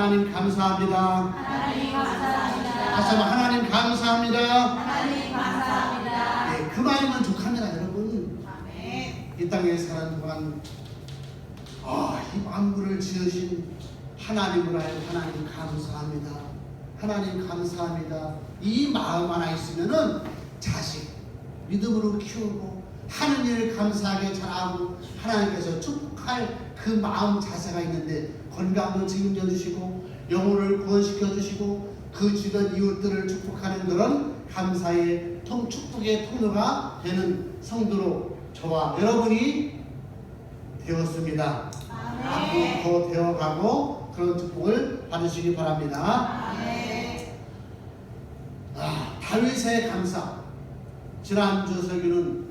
하나님 감사합니다. 하나님 감사합니다. 다시 한번 하나님 감사합니다. 하나님 감사합니다. 네, 그 말이면 족합니다, 여러분. 아멘. 이 땅에 사는 동안 아, 이 만물을 지으신 하나님을 알고 하나님 감사합니다. 하나님 감사합니다. 이 마음 하나 있으면은 자식 믿음으로 키우고 하는 일을 감사하게 잘하고 하나님께서 축복할 그 마음 자세가 있는데 건강도 책임져 주시고 영혼을 구원시켜 주시고 그 주변 이웃들을 축복하는 그런 감사의 통 축복의 통로가 되는 성도로 저와 여러분이 되었습니다. 앞으로 더 되어가고 그런 축복을 받으시기 바랍니다. 아멘. 아, 다윗의 감사. 지난주 설교는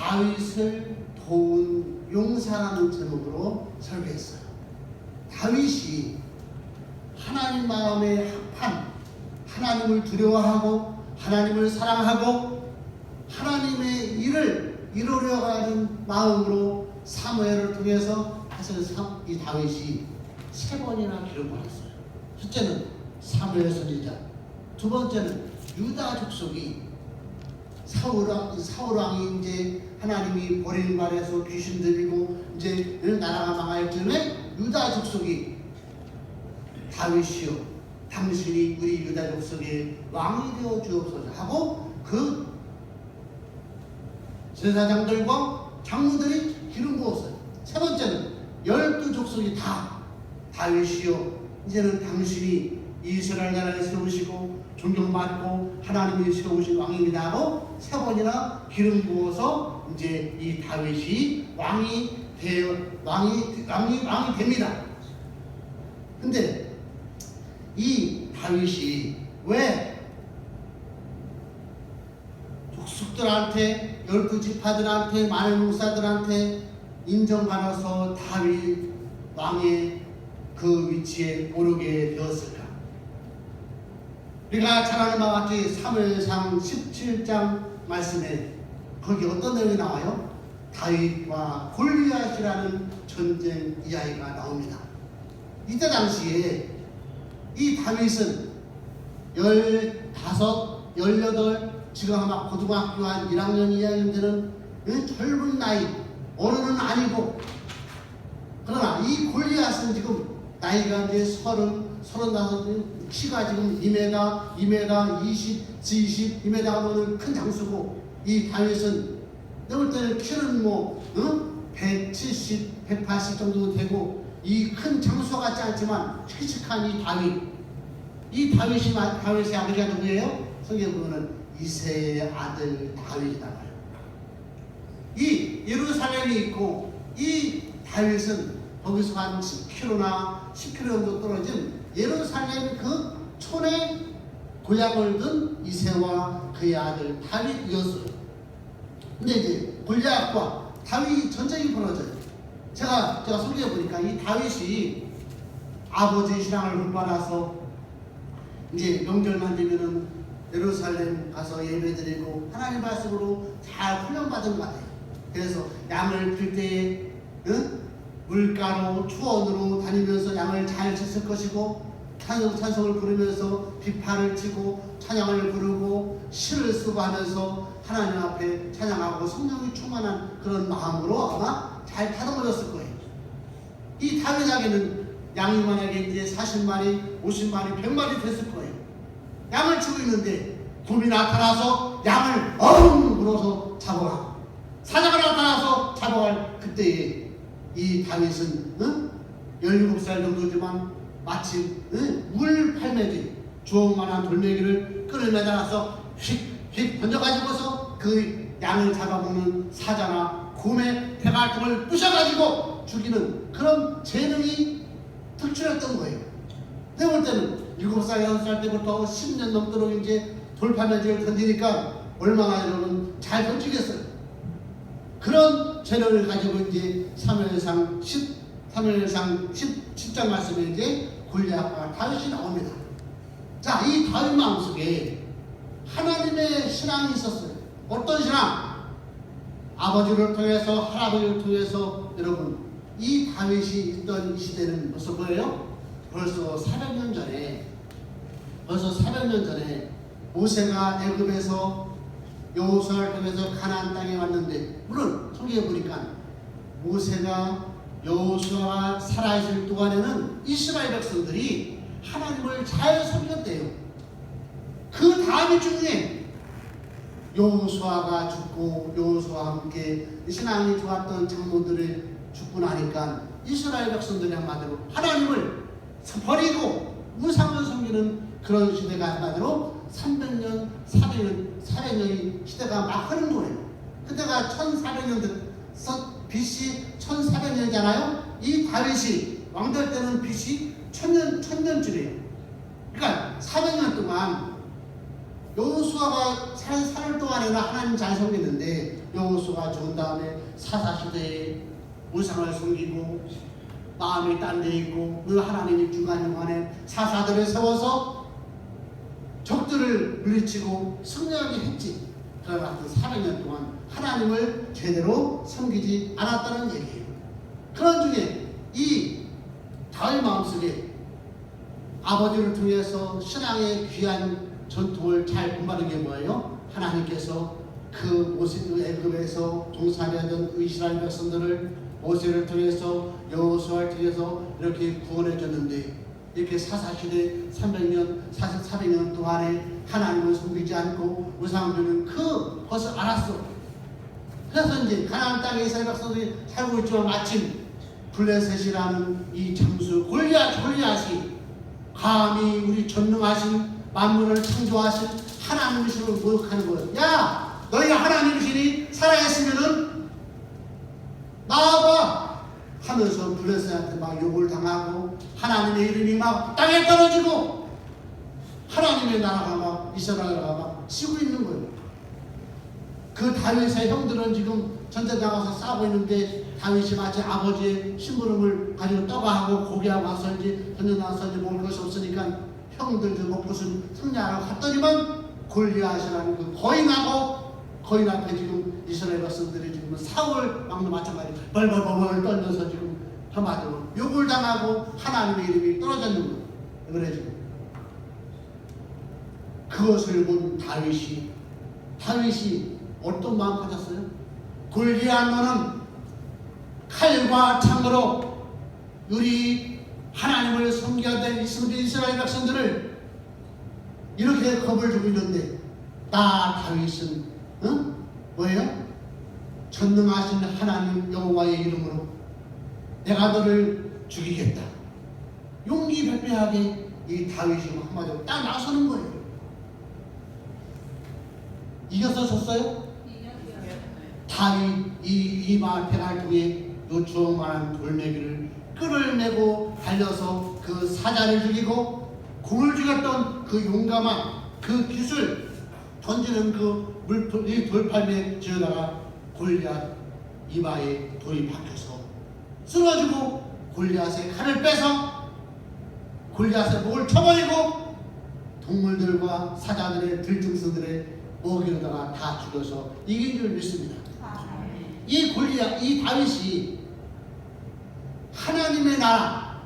다윗을 도운 용사라는 제목으로 설교했어요. 다윗이 하나님 마음에 합한 하나님을 두려워하고 하나님을 사랑하고 하나님의 일을 이루려 하는 마음으로 사무엘을 통해서 사실 사- 이 다윗이 세 번이나 기록을 했어요. 첫째는 사무엘 선지자, 두 번째는 유다 족속이 사울왕 사울왕이 이제 하나님이 버린 말에서 귀신 들리고 이제 나라가 즈음에 유다 족속이 다윗이요 당신이 우리 유다 족속의 왕이 되어 주옵소서 하고 그 제사장들과 장로들이 기름 부었어요. 세 번째는 열두 족속이 다 다윗이요 이제는 당신이 이스라엘 나라를 세우시고 존경받고 하나님이 세우신 왕입니다 하고 세 번이나 기름 부어서 이제 이 다윗이 왕이 되어 왕이 왕이 왕이 됩니다. 근데 이 다윗이 왜 족속들한테 열두 지파들한테 많은 목사들한테 인정받아서 다윗 왕의 그 위치에 오르게 되었을까? 우리가 잘 아는 바와 같이 사무엘상 17장 말씀에 거기 어떤 내용이 나와요? 다윗과 골리앗이라는 전쟁 이야기가 나옵니다. 이때 당시에 이 다윗은 15, 18 지금 아마 고등학교 한 1학년 2학년 되는 그 젊은 나이 어른은 아니고 그러나 이 골리앗은 지금 나이가 이제 서른, 서른 다섯, 키가 지금 2m, 2m 20, 20, 2m가 넘는 큰 장수고 이 다윗은 내볼 때는 키는 뭐 응? 170, 180 정도 되고 이 큰 장수 같지 않지만 씩씩한 이 다윗 이 다윗이 마- 다윗의 아버지가 누구예요? 성경 보면은 이세의 아들 다윗이다. 이 예루살렘이 있고 이 다윗은 거기서 한 10km나 10km 정도 떨어진 예루살렘 그 촌에 고향을 둔 이세와 그의 아들 다윗이었어요. 근데 이제 골리앗과 다윗 전쟁이 벌어져요. 제가 제가 소개해 보니까 이 다윗이 아버지 신앙을 หุ่받아서 이제 명절만 되면은 예루살렘 가서 예배드리고 하나님 말씀으로 잘 훈련받은 것 같아요. 그래서 양을 필 때에 응? 물가로 투원으로 다니면서 양을 잘 쳤을 것이고 찬송, 찬송을 부르면서 비파를 치고 찬양을 부르고 시를 쓰고 하면서 하나님 앞에 찬양하고 성령이 충만한 그런 마음으로 아마 잘 다듬어졌을 거예요. 이 다윗에게는 양이 만약에 이제 40마리, 50마리, 100마리 됐을 거예요. 양을 치고 있는데 곰이 나타나서 양을 어흥 물어서 잡아가. 사자가 나타나서 잡아갈 그때에 이 다윗은 응? 17살 정도지만 마침 응? 물 팔매기 주먹만한 돌멩이를 끈을 매달아서 휙휙 던져가지고서 그 양을 잡아먹는 사자나 곰의 대갈통을 부셔가지고 죽이는 그런 재능이 특출했던 거예요. 내가 볼 때는 7살, 6살 때부터 10년 넘도록 이제 돌파매직을 던지니까 얼마나 여러분 잘 던지겠어요. 그런 재능을 가지고 이제 3회상 10, 3회상 10, 10장 말씀에 이제 골리앗과 다윗이 나옵니다. 자, 이 다윗 마음속에 하나님의 신앙이 있었어요. 어떤 신앙? 아버지를 통해서 할아버지를 통해서 여러분 이 다윗이 있던 이 시대는 벌써 뭐예요? 벌써 400년 전에 벌써 400년 전에 모세가 애굽에서 여호수아를 통해서 가나안 땅에 왔는데 물론 성경에 보니까 모세가 여호수아가 살아있을 동안에는 이스라엘 백성들이 하나님을 잘 섬겼대요. 그 다음 중에 여호수아가 죽고 여호수아와 함께 신앙이 좋았던 장로들이 죽고 나니까 이스라엘 백성들이 한마디로 하나님을 버리고 우상을 섬기는 그런 시대가 한마디로 300년, 400년, 400년이 시대가 막 흐른 거예요. 그때가 1400년 BC 1400년이잖아요. 이 다윗이 왕될 때는 BC 1000년, 1000년쯤이에요. 그러니까 400년 동안 여호수아가 살, 살 동안에는 하나님 잘 섬겼는데 여호수아가 죽은 다음에 사사시대에 우상을 섬기고 마음이 딴 데 있고 늘 하나님이 중간중간에 사사들을 세워서 적들을 물리치고 승리하게 했지. 그러나 그 400년 동안 하나님을 제대로 섬기지 않았다는 얘기예요. 그런 중에 이 다윗 마음속에 아버지를 통해서 신앙의 귀한 전통을 잘 본받은 게 뭐예요? 하나님께서 그 모세 그 애굽에서 종살이하던 이스라엘 백성들을 모세를 통해서 여호수아를 통해서 이렇게 구원해 줬는데 이렇게 사사시대 300년 4 400년 동안에 하나님을 섬기지 않고 우상주는 그 것을 알았어. 그래서 이제 가나안 땅에 이스라엘 백성들이 살고 있지만 마침 블레셋이라는 이 장수 골리앗 골리앗이 감히 우리 전능하신 만물을 창조하신 하나님이심을 모욕하는 거예요. 야, 너희가 하나님이시니 살아있으면은 나와봐 하면서 블레셋한테 막 욕을 당하고 하나님의 이름이 막 땅에 떨어지고 하나님의 나라가 막 이스라엘 나라가 막 치고 있는 거예요. 그 다윗의 형들은 지금 전쟁 나가서 싸우고 있는데 다윗이 마치 아버지의 심부름을 가지고 떠가하고 고기하고 가서인지 전쟁 나가서인지 먹을 것이 없으니까 형들도 먹고서 승리하러 갔더니만 골리앗이라는 그 거인하고 거인 앞에 지금 이스라엘 백성들이 지금 사울 왕도 마찬가지 벌벌벌벌 떨면서 지금 한마디로 욕을 당하고 하나님의 이름이 떨어졌는 거예요. 그래 지금 그것을 본 다윗이 다윗이 어떤 마음 가졌어요? 골리앗 너는 칼과 창으로 우리 하나님을 섬겨야 될 이스라엘 백성들을 이렇게 겁을 주고 있는데 나 다윗은 응? 뭐예요? 전능하신 하나님 여호와의 이름으로 내가 너를 죽이겠다. 용기 배배하게 이 다윗이 한마디로 딱 나서는 거예요. 이겨서 졌어요? 다윗 이 이마 페갈 통해 요추만한 돌멩이를 메고 달려서 그 사자를 죽이고 공을 죽였던 그 용감한 그 기술 던지는 그 물풀 이 돌팔매에 지어다가 골리앗 이마에 돌이 박혀서 쓰러지고 골리앗의 칼을 빼서 골리앗의 목을 쳐버리고 동물들과 사자들의 들짐승들의 먹이로다가 다 죽여서 이긴 줄 믿습니다. 이 골리앗, 이 다윗이 하나님의 나라,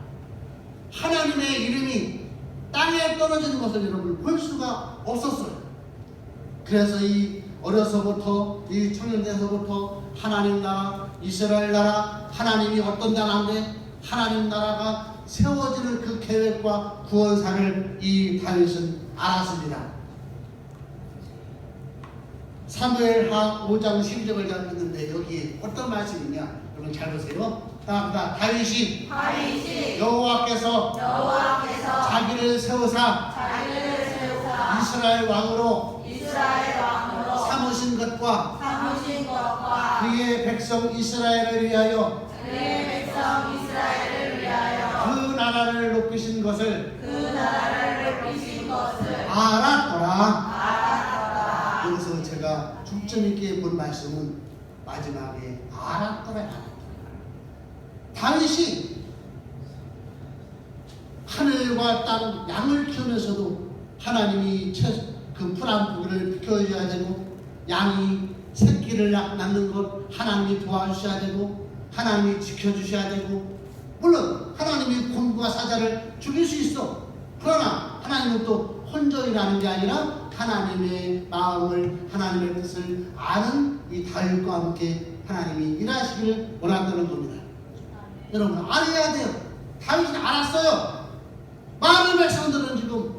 하나님의 이름이 땅에 떨어지는 것을 여러분 볼 수가 없었어요. 그래서 이 어려서부터 이 청년대에서부터 하나님 나라, 이스라엘 나라, 하나님이 어떤 나라인데 하나님 나라가 세워지는 그 계획과 구원사를 이 다윗은 알았습니다. 사무엘하 5장 12절을 잡았는데 여기 어떤 말씀이냐? 여러분 잘 보세요. 다 다윗이 다윗이 여호와께서 여호와께서 자기를 세우사 자기를 세우사 이스라엘 왕으로 이스라엘 왕으로 삼으신 것과 삼으신 것과 그의 백성 이스라엘을 위하여 그의 백성 이스라엘을 위하여 그 나라를 높이신 것을 그 나라를 높이신 것을 알았더라. 알았더라. 여기서 제가 중점 있게 본 말씀은 마지막에 알았더라. 알았더라. 다윗이 하늘과 땅 양을 키우면서도 하나님이 채- 그 풀한 부기를 비켜줘야 되고 양이 새끼를 낳- 낳는 것 하나님이 도와주셔야 되고 하나님이 지켜주셔야 되고 물론 하나님이 곰 누구가 사자를 죽일 수 있어. 그러나 하나님은 또 혼전이라는 게 아니라 하나님의 마음을 하나님의 뜻을 아는 이 다윗과 함께 하나님이 일하시길 원한다는 겁니다. 여러분 알아야 돼요. 다윗은 알았어요. 많은 백성들은 지금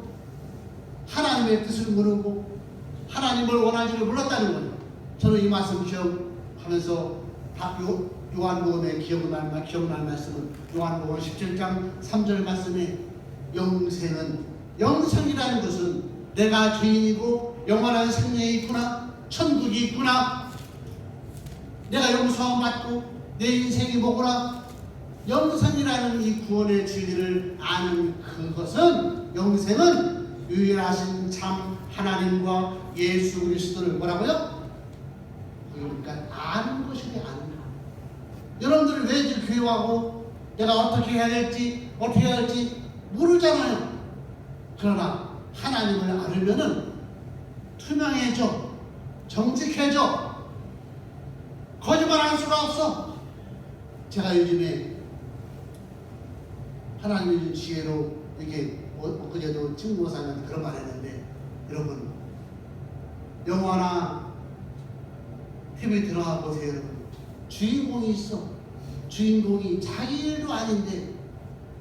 하나님의 뜻을 모르고 하나님을 원하지를 몰랐다는 거예요. 저는 이 말씀 기억하면서 다 요, 요한복음에 기억날, 말- 기억날 말씀은 요한복음 17장 3절 말씀에 영생은 영생이라는 것은 내가 죄인이고 영원한 생명이 있구나 천국이 있구나 내가 용서함 받고 내 인생이 뭐구나 영생이라는 이 구원의 진리를 아는 그것은 영생은 유일하신 참 하나님과 예수 그리스도를 뭐라고요? 그러니까 아는 것이래 아는 것. 여러분들이 왜 이렇게 교회 와고 내가 어떻게 해야 될지 어떻게 해야 할지 모르잖아요. 그러나 하나님을 알으면은 투명해져 정직해져 거짓말할 수가 없어. 제가 요즘에 하나님의 지혜로 이렇게 어- 엊그제도 친구사님한테 그런 말 했는데 여러분 영화나 TV 들어가 보세요 여러분 주인공이 있어 주인공이 자기 일도 아닌데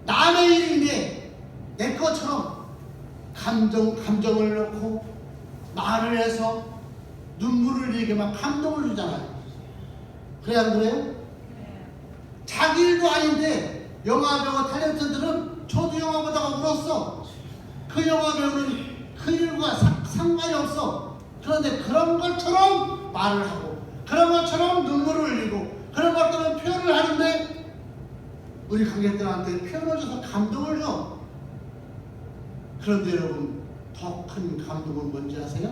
남의 일인데 내 것처럼 감정 감정을 넣고 말을 해서 눈물을 흘리게 막 감동을 주잖아요 그래 안 그래요? 자기 일도 아닌데 영화 배우 탤런트들은 저도 영화 보다가 울었어. 그 영화 배우는 그 일과 사- 상관이 없어. 그런데 그런 것처럼 말을 하고 그런 것처럼 눈물을 흘리고 그런 것들은 표현을 하는데 우리 관객들한테 표현을 줘서 감동을 줘. 그런데 여러분 더 큰 감동은 뭔지 아세요?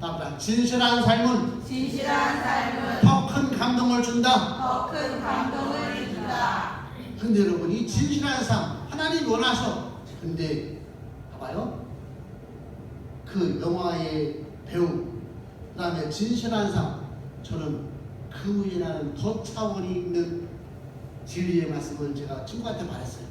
답답 진실한 삶은 진실한 삶은 더 큰 감동을 준다. 더 큰 감동을 준다. 근데 여러분 이 진실한 삶 하나님 원하셔 근데 봐봐요 그 영화의 배우 그 다음에 진실한 삶 저는 그 위에는 더 차원이 있는 진리의 말씀을 제가 친구한테 말했어요.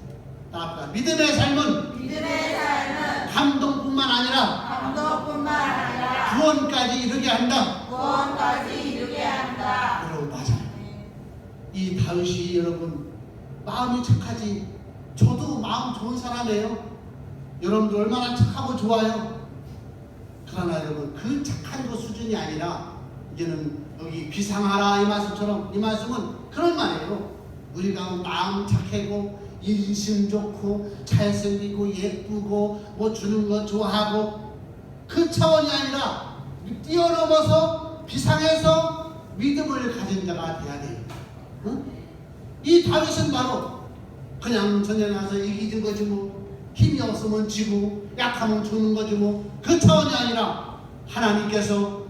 아까 믿음의 삶은 믿음의 삶은 감동뿐만 아니라 감동뿐만 아니라 구원까지 이르게 한다. 구원까지 이루게 한다. 여러분 맞아요. 이 다윗이 여러분 마음이 착하지 저도 마음 좋은 사람이에요. 여러분들 얼마나 착하고 좋아요 그러나 여러분 그 착한 것 수준이 아니라 이제는 여기 비상하라 이 말씀처럼 이 말씀은 그런 말이에요 우리가 마음 착하고 인심 좋고 잘생기고 예쁘고 뭐 주는 거 좋아하고 그 차원이 아니라 뛰어넘어서 비상해서 믿음을 가진 자가 돼야 돼요. 응? 이 다윗은 바로 그냥 전에 나서 이기는 거지 뭐 힘이 없으면 지고 약하면 주는 거지 뭐 그 차원이 아니라 하나님께서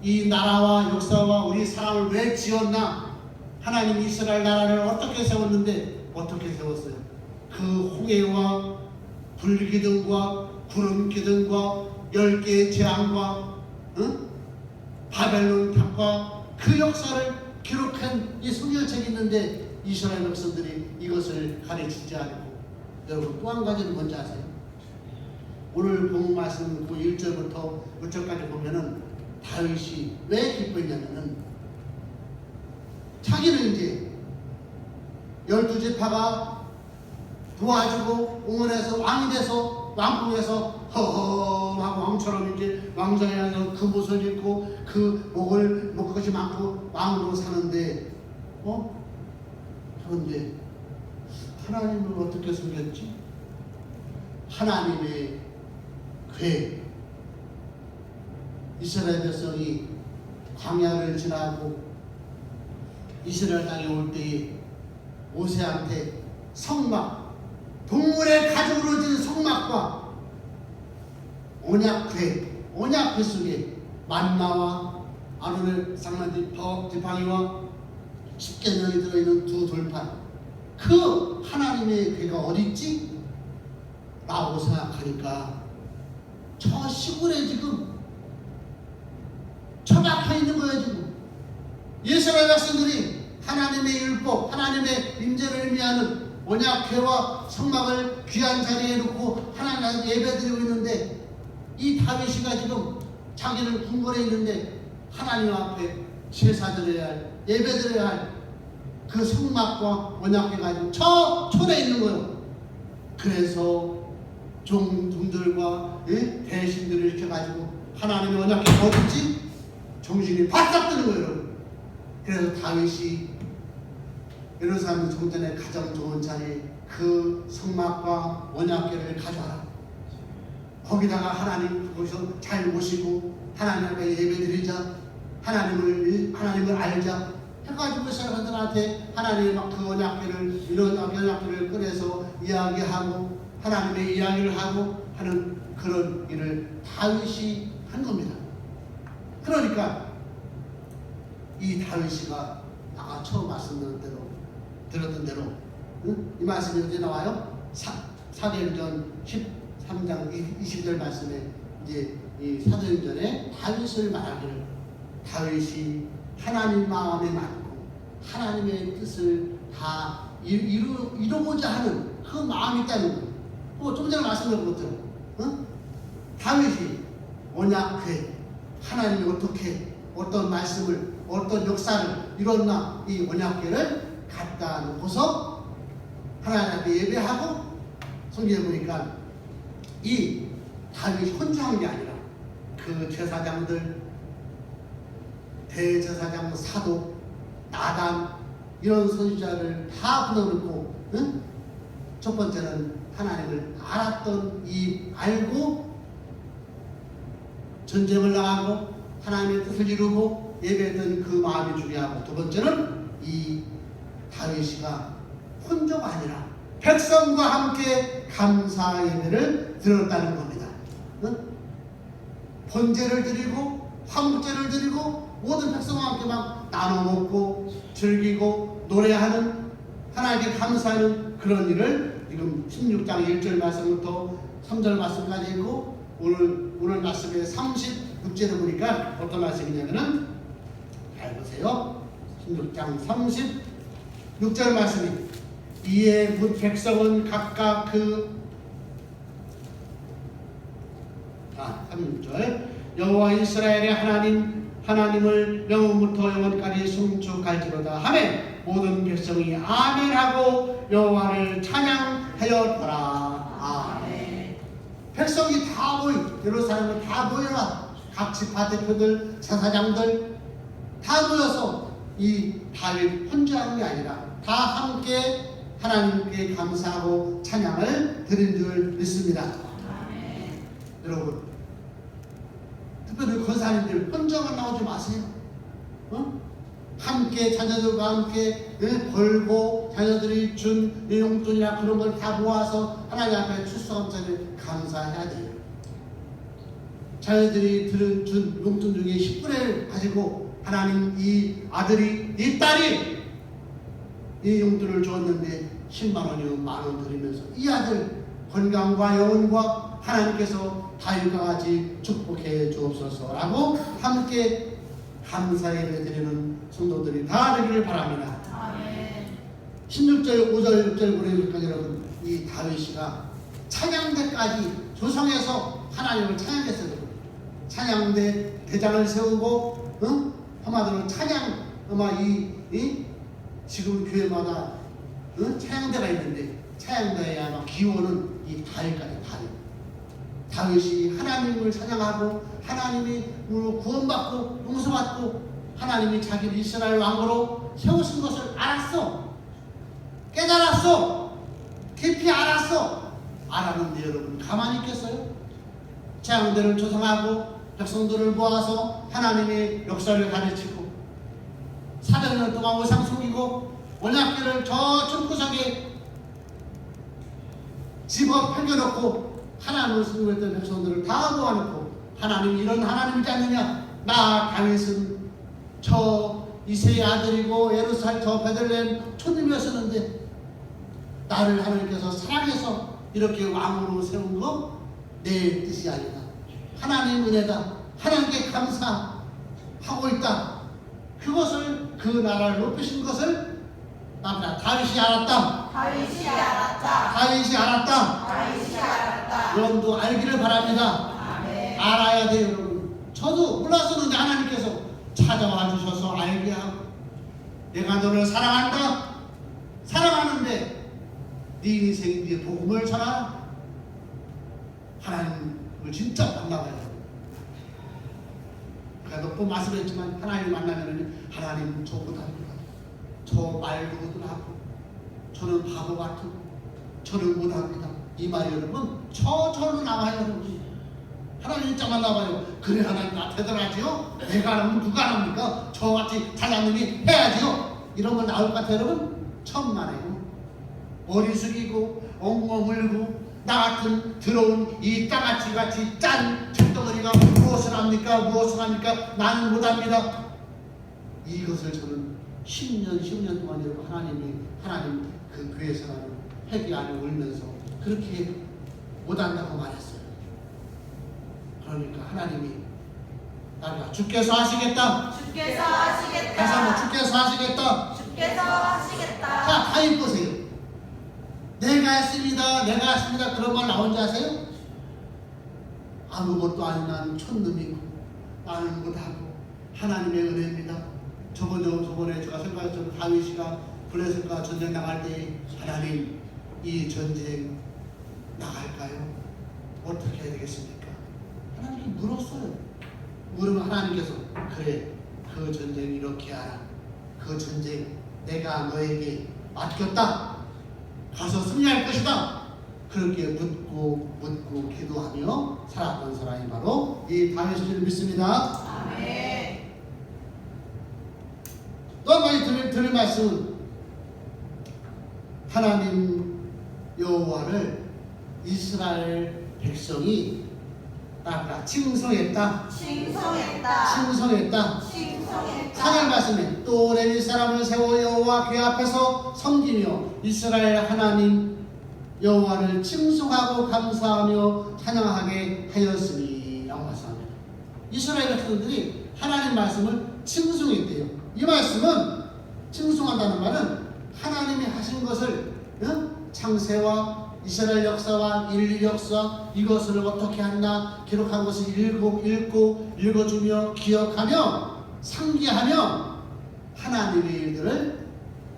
이 나라와 역사와 우리 사람을 왜 지었나 하나님 이스라엘 나라를 어떻게 세웠는데 어떻게 세웠어요 그 홍해와 불기둥과 구름기둥과 열 개의 재앙과 응? 바벨론 탑과 그 역사를 기록한 이 성경책이 있는데 이스라엘 백성들이 이것을 가르치지 않고 여러분 또 한 가지는 뭔지 아세요? 오늘 본 말씀 그 1절부터 5절까지 보면은 다윗이 왜 기뻤냐면은 자기는 이제 열두 지파가 도와주고 응원해서 왕이 돼서 왕궁에서 허허하고 왕처럼 이제 왕정에 가서 그 옷을 입고 그 목을 먹을 것이 많고 왕으로 사는데 어? 그런데 하나님을 어떻게 섬겼지? 하나님의 괴 이스라엘 백성이 광야를 지나고 이스라엘 땅에 올 때에 모세한테 성막 동물의 가죽으로 진 성막과 언약궤 언약궤 속에 만나와 아론의 쌍난 지팡이와 십계명이 들어있는 두 돌판 그 하나님의 궤가 어딨지? 라고 생각하니까 저 시골에 지금 처박혀 있는 거예요 지금 이스라엘 백성들이 하나님의 율법 하나님의 임재를 의미하는 언약회와 성막을 귀한 자리에 놓고 하나님 예배드리고 있는데 이 다윗이가 지금 자기는 궁궐에 있는데 하나님 앞에 제사드려야 할 예배드려야 할 그 성막과 언약회 가 지금 저 촌에 있는 거예요. 그래서 종들과 대신들을 이렇게 가지고 하나님의 언약궤 어딨지? 정신이 바싹 드는 거예요. 그래서 다윗이 예루살렘 성전의 가장 좋은 자리 그 성막과 언약궤를 가져와라. 거기다가 하나님 거기서 잘 모시고 하나님 앞에 예배드리자. 하나님을 하나님을 알자. 해가지고 사람들한테 하나님의 막 그 언약궤를 이런 언약궤를 꺼내서 이야기하고 하나님의 이야기를 하고 하는 그런 일을 다윗이 한 겁니다. 그러니까 이 다윗이가 아까 처음 말씀드린 대로 들었던 대로 응? 이 말씀이 어디 나와요? 사, 사도행전 13장 20절 말씀에 이제 이 사도행전에 다윗을 말하기를 다윗이 하나님 마음에 맞고 하나님의 뜻을 다 이- 이루, 이루고자 하는 그 마음이 있다는 거예요. 뭐좀 전에 말씀드린 것처럼 응? 다윗이 언약회 하나님이 어떻게 어떤 말씀을 어떤 역사를 이뤘나 이 언약궤를 갖다 놓고서 하나님 앞에 예배하고 성경에 보니까 이 다윗이 혼자 한 게 아니라 그 제사장들 대제사장 사도 나단 이런 선지자를 다 불러놓고 응? 첫 번째는 하나님을 알았던 이 알고 전쟁을 나가고 하나님의 뜻을 이루고 예배했던 그 마음이 중요하고 두 번째는 이 다윗이가 혼자가 아니라 백성과 함께 감사 예배를 드렸다는 겁니다. 응? 번제를 드리고 화목제를 드리고 모든 백성과 함께 막 나눠 먹고 즐기고 노래하는 하나님께 감사하는 그런 일을 지금 16장 1절 말씀부터 3절 말씀까지 있고 오늘 오늘 말씀의 36절에 보니까 어떤 말씀이냐면은 잘 보세요. 16장 36절 말씀이 이에 문 백성은 각각 그 아, 36절 여호와 이스라엘의 하나님 하나님을 영원부터 영원까지 송축할지로다. 하매 모든 백성이 아멘하고 여호와를 찬양하였더라. 아멘. 백성이 다 모이 예루살렘에 다 모여라 각 지파 대표들 제사장들 다 모여서 이 다윗 혼자 하는 게 아니라 다 함께 하나님께 감사하고 찬양을 드린 줄 믿습니다. 여러분 특별히 권사님들 혼자만 나오지 마세요. 어? 함께 자녀들과 함께 예, 벌고 자녀들이 준 용돈이나 그런 걸 다 모아서 하나님 앞에 출석함자를 감사해야 돼요. 자녀들이 들은 준 용돈 중에 10분의 가지고 하나님 이 아들이 이 딸이 이 용돈을 줬는데 10만 원이요 만 원 드리면서 이 아들 건강과 영혼과 하나님께서 다윗과 같이 축복해 주옵소서라고 함께 감사 예배 드리는 성도들이 다 되기를 바랍니다. 16절, 5절, 6절 보내니까 여러분 이 다윗이가 찬양대까지 조성해서 하나님을 찬양했어요. 찬양대 대장을 세우고 응? 한마디로 찬양 아마 이, 이 지금 교회마다 응? 찬양대가 있는데 찬양대의 아마 기원은 이 다윗까지 다윗이 하나님을 찬양하고 하나님이 우리로 구원받고 용서받고 하나님이 자기를 이스라엘 왕으로 세우신 것을 알았어. 깨달았어. 깊이 알았어. 알았는데 여러분 가만히 있겠어요? 재앙들을 조성하고 백성들을 모아서 하나님의 역사를 가르치고 400년 동안 오상 속이고 언약궤를 저 춤구석에 집어 펴겨놓고 하나님을 섬겼던 백성들을 다 모아놓고 하나님 이런 하나님이지 않느냐? 나 다윗은 저 이세의 아들이고 예루살렘 저 베들레헴 초림이었었는데 나를 하나님께서 사랑해서 이렇게 왕으로 세운 거 내 뜻이 아니다. 하나님 은혜다. 하나님께 감사하고 있다. 그것을 그 나라를 높이신 것을 나보다 다윗이 알았다 다윗이 알았다. 다윗이 알았다. 다윗이 알았다. 여러분도 알기를 바랍니다. 아멘. 알아야 돼요, 여러분. 저도 몰랐었는데 하나님께서 찾아와 주셔서 알게 하고 내가 너를 사랑한다. 사랑하는데 네 인생이 네 복음을 전하라. 하나님을 진짜 만나봐야 돼. 제가 몇번 말씀했지만 하나님 만나면 하나님 저 못합니다. 저 말도 하고 저는 바보 같고 저는 못합니다. 이 말이 여러분 저 절로 나와요 여러분. 하나님 진짜 만나봐요. 그래 하나님 나 되더라지요. 내가 안 하면 누가 안 합니까? 저같이 놈이 해야지요. 이런 거 나올 것 같아요 여러분. 천만에요. 머리 숙이고 엉엉 울고 나 같은 더러운 이 땅같이 같이 짠 흙덩어리가 무엇을 합니까? 무엇을 합니까? 나는 못합니다. 이것을 저는 10년 10년 동안 여러분 하나님이 하나님 그 교회에서 나는 회개 안에 울면서 그렇게 못한다고 말했어요. 그러니까 하나님이 나가 주께서 하시겠다. 주께서 다시 한번 하시겠다. 주께서 하시겠다. 주께서 하시겠다. 자, 타임 보세요. 내가 했습니다. 내가 했습니다. 그런 말 나온지 아세요? 아무것도 아닌 나는 촌놈이고 나는 못하고 하나님의 은혜입니다. 저번 저번에 제가 생각했던 다윗이가 블레셋과 전쟁 나갈 때 하나님 이 전쟁 나갈까요? 어떻게 해야 되겠습니까? 하나님이 물었어요. 물으면 하나님께서 그래 그 전쟁 이렇게 하라. 그 전쟁 내가 너에게 맡겼다. 가서 승리할 것이다. 그렇게 묻고 묻고 기도하며 살았던 사람이 바로 이 다윗을 믿습니다. 아멘. 또한 가지 들을, 들을 말씀은 하나님 여호와를 이스라엘 백성이 아까 칭송했다. 칭송했다. 칭송했다. 칭송했다. 사절 말씀에 또 레위 사람을 세워 여호와 궤 앞에서 섬기며 이스라엘 하나님 여호와를 칭송하고 감사하며 찬양하게 하였으니라고 말씀합니다. 이스라엘 백성들이 하나님 말씀을 칭송했대요. 이 말씀은 칭송한다는 말은 하나님이 하신 것을 어? 창세와 이스라엘 역사와 인류 역사 이것을 어떻게 했나 기록한 것을 읽고 읽고 읽어주며 기억하며 상기하며 하나님의 일들을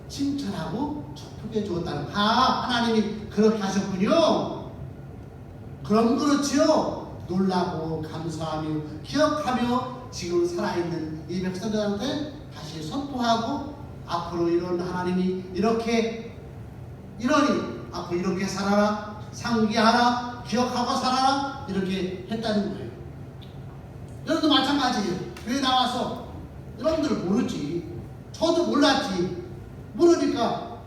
칭찬하고 축복해 주었다는 아 하나님이 그렇게 하셨군요. 그럼 그렇지요. 놀라고 감사하며 기억하며 지금 살아있는 이 백성들한테 다시 선포하고 앞으로 이런 하나님이 이렇게 이러니 앞으로 이렇게 살아라 상기하라 기억하고 살아라 이렇게 했다는 거예요. 여러분도 마찬가지예요. 왜 나와서 여러분들 모르지 저도 몰랐지. 모르니까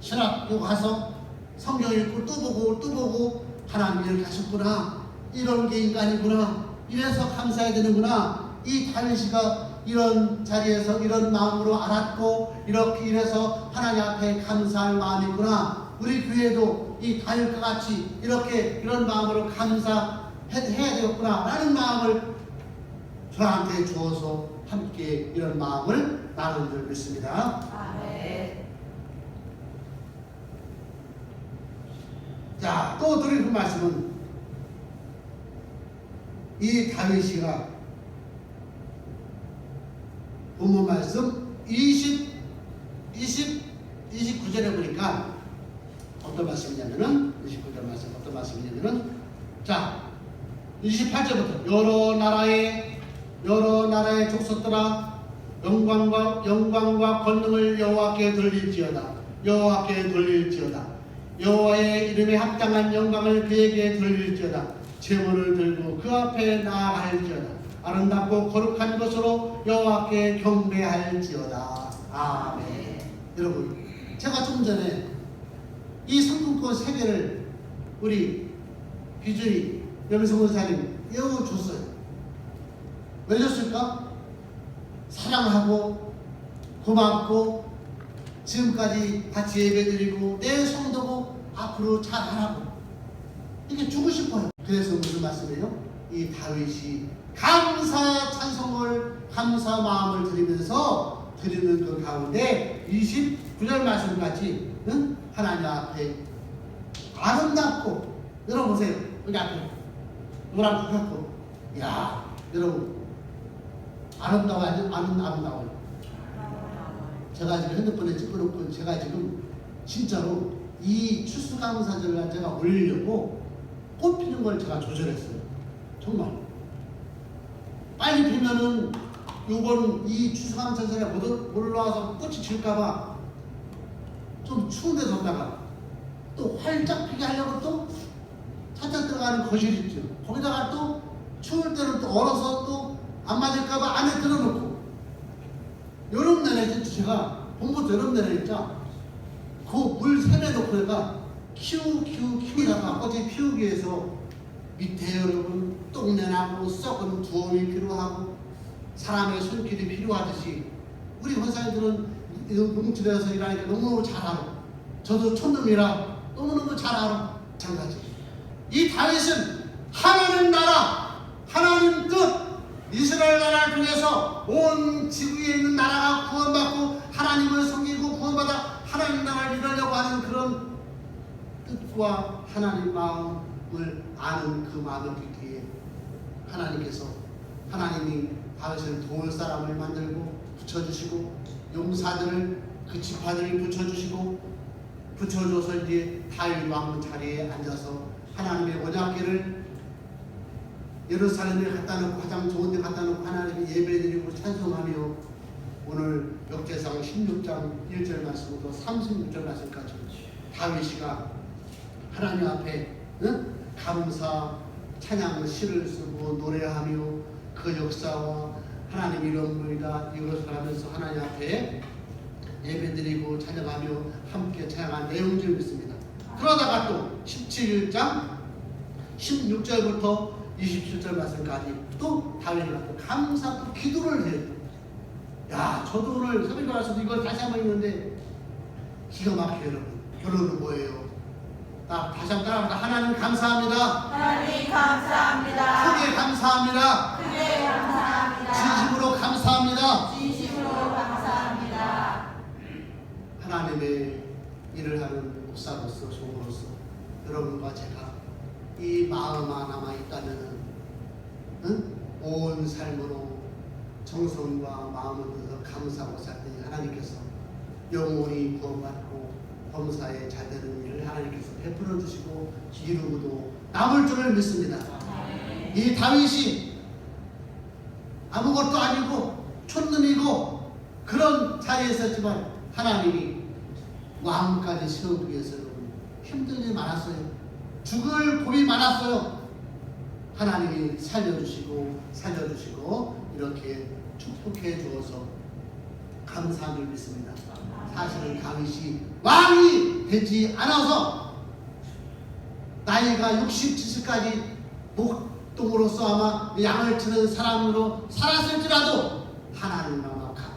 신학교 가서 성경 읽고 또 보고 또 보고 하나님 이렇게 하셨구나 이런 게 인간이구나 이래서 감사해야 되는구나 이 다윗이가 이런 자리에서 이런 마음으로 알았고 이렇게 이래서 하나님 앞에 감사할 마음이구나 우리 교회도 이 다윗과 같이 이렇게 이런 마음으로 감사해야 되겠구나 라는 마음을 저한테 주어서 함께 이런 마음을 나눈 줄 믿습니다. 자, 또 드릴 그 말씀은 이 다윗이가 본문 말씀 20, 20, 29절에 보니까 어떤 말씀이냐면은 29절 말씀 어떤 말씀이냐면은 자 28절부터 여러 나라의 여러 나라의 족속들아 영광과 영광과 권능을 여호와께 돌릴지어다. 여호와께 돌릴지어다. 여호와의 이름에 합당한 영광을 그에게 돌릴지어다. 제물을 들고 그 앞에 나아갈지어다 아름답고 거룩한 것으로 여호와께 경배할지어다 아멘 여러분 제가 좀 전에 이 상품권 세 개를 우리 귀준이 여기서 원사님 외워줬어요 왜 줬을까? 사랑하고 고맙고 지금까지 같이 예배드리고 내 성도고 앞으로 잘하라고 이게 주고 싶어요. 그래서 무슨 말씀이에요? 이 다윗이 감사 찬송을 감사 마음을 드리면서 드리는 그 가운데 29절 말씀 같이 응? 하나님 앞에 아름답고 여러분 보세요. 여기 앞에 노란 거 갖고. 야 여러분. 아름다워요 아주 아름, 아름다워요 제가 지금 핸드폰에 찍어놓고 제가 지금 진짜로 이 추수감사절을 제가 올리려고 꽃 피는 걸 제가 조절했어요. 정말 빨리 피면은 요번 이 추수감사절에 못 올라와서 꽃이 질까봐 좀 추운 데 뒀다가 또 활짝 피게 하려고 또 차차 들어가는 거실 있죠. 거기다가 또 추울 때는 또 얼어서 또 안 맞을까봐 안에 들어놓고 여름 내내 제가 봄부터 여름 내내니까 그물 세매 놓고 내가 키우 키우 키우다가 어제 피우기 위해서 밑에 여러분 똥내나고 썩은 두엄이 필요하고 사람의 손길이 필요하듯이 우리 원사님들은 농촌에서 일하니까 너무너무 잘 알아. 저도 촌놈이라 너무너무 잘 알아. 마찬가지. 이 다윗은 하나님 나라, 하나님 뜻, 이스라엘 나라를 통해서 온 지구에 있는 나라가 구원받고 하나님을 섬기고 구원받아 하나님 나라를 이루려고 하는 그런 뜻과 하나님 마음 을 아는 그 마음을 뒤에 하나님께서 하나님이 다윗을 도울 사람을 만들고 붙여주시고 용사들을 그 지파들을 붙여주시고 붙여줘서 이제 다윗 왕 자리에 앉아서 하나님의 언약궤를 예루살렘에 갖다 놓고 가장 좋은 데 갖다 놓고 하나님의 예배드리고 찬송하며 오늘 역대상 16장 1절 말씀부터 36절 말씀까지 다윗이가 하나님 앞에 응? 감사 찬양 시를 쓰고 노래하며 그 역사와 하나님 이름으로다 이것을 하면서 하나님 앞에 예배드리고 찬양하며 함께 찬양한 내용들을 믿습니다. 그러다가 또 17장 16절부터 27절 말씀까지 또 다윗이 갖고 감사 또 기도를 해요. 야, 저도 오늘 새벽에 와서도 이걸 다시 한번 읽는데 기가 막혀요, 여러분. 결론은 뭐예요? 나 다시 한번 따라합니다. 하나님 감사합니다. 하나님 감사합니다. 크게 감사합니다. 크게 감사합니다. 진심으로 감사합니다. 진심으로 감사합니다. 하나님의 일을 하는 목사로서 종으로서 여러분과 제가 이 마음 하나만 있다면은 응? 온 삶으로 정성과 마음을 들여서 감사하고 살더니 하나님께서 영원히 구원받고 범사에 잘 되는 일을 하나님께서 베풀어 주시고 이루고도 남을 줄을 믿습니다. 이 다윗이 아무것도 아니고 촌놈이고 그런 자리에 있었지만 하나님이 왕까지 세우기 위해서는 힘든 일이 많았어요. 죽을 고비 많았어요. 하나님이 살려주시고 살려주시고 이렇게 축복해 주어서 감사한 줄 믿습니다. 사실은 다윗이 왕이 되지 않아서 나이가 60, 70까지 목동으로서 아마 양을 치는 사람으로 살았을지라도 하나님 아마 가-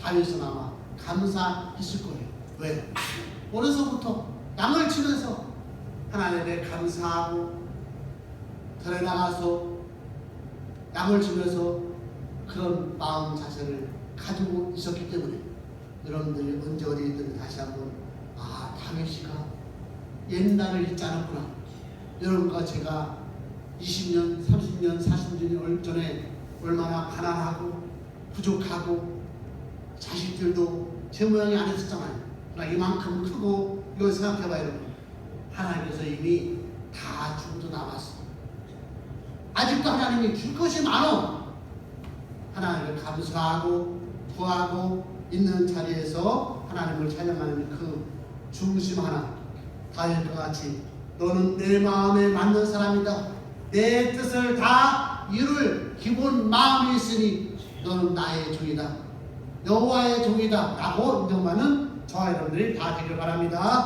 다윗은 아마 감사했을 거예요. 왜? 어려서부터 양을 치면서 하나님에 감사하고 들에 나가서 양을 치면서 그런 마음 자세를 가지고 있었기 때문에 여러분들이 언제 어디든 다시 한번 아 다윗이가 옛날을 잊지 않았구나 여러분과 제가 20년, 30년, 40년 전에 얼마나 가난하고 부족하고 자식들도 제 모양이 안 했었잖아요. 그러나 이만큼 크고 이걸 생각해봐요, 여러분. 하나님께서 이미 다 주고도 남았어. 아직도 하나님이 줄 것이 많어. 하나님을 감사하고 구하고 있는 자리에서 하나님을 찬양하는 그 중심 하나 다윗과 같이 너는 내 마음에 맞는 사람이다. 내 뜻을 다 이룰 기본 마음이 있으니 너는 나의 종이다. 여호와의 종이다. 라고 인정받는 저와 여러분들이 다 되길 바랍니다.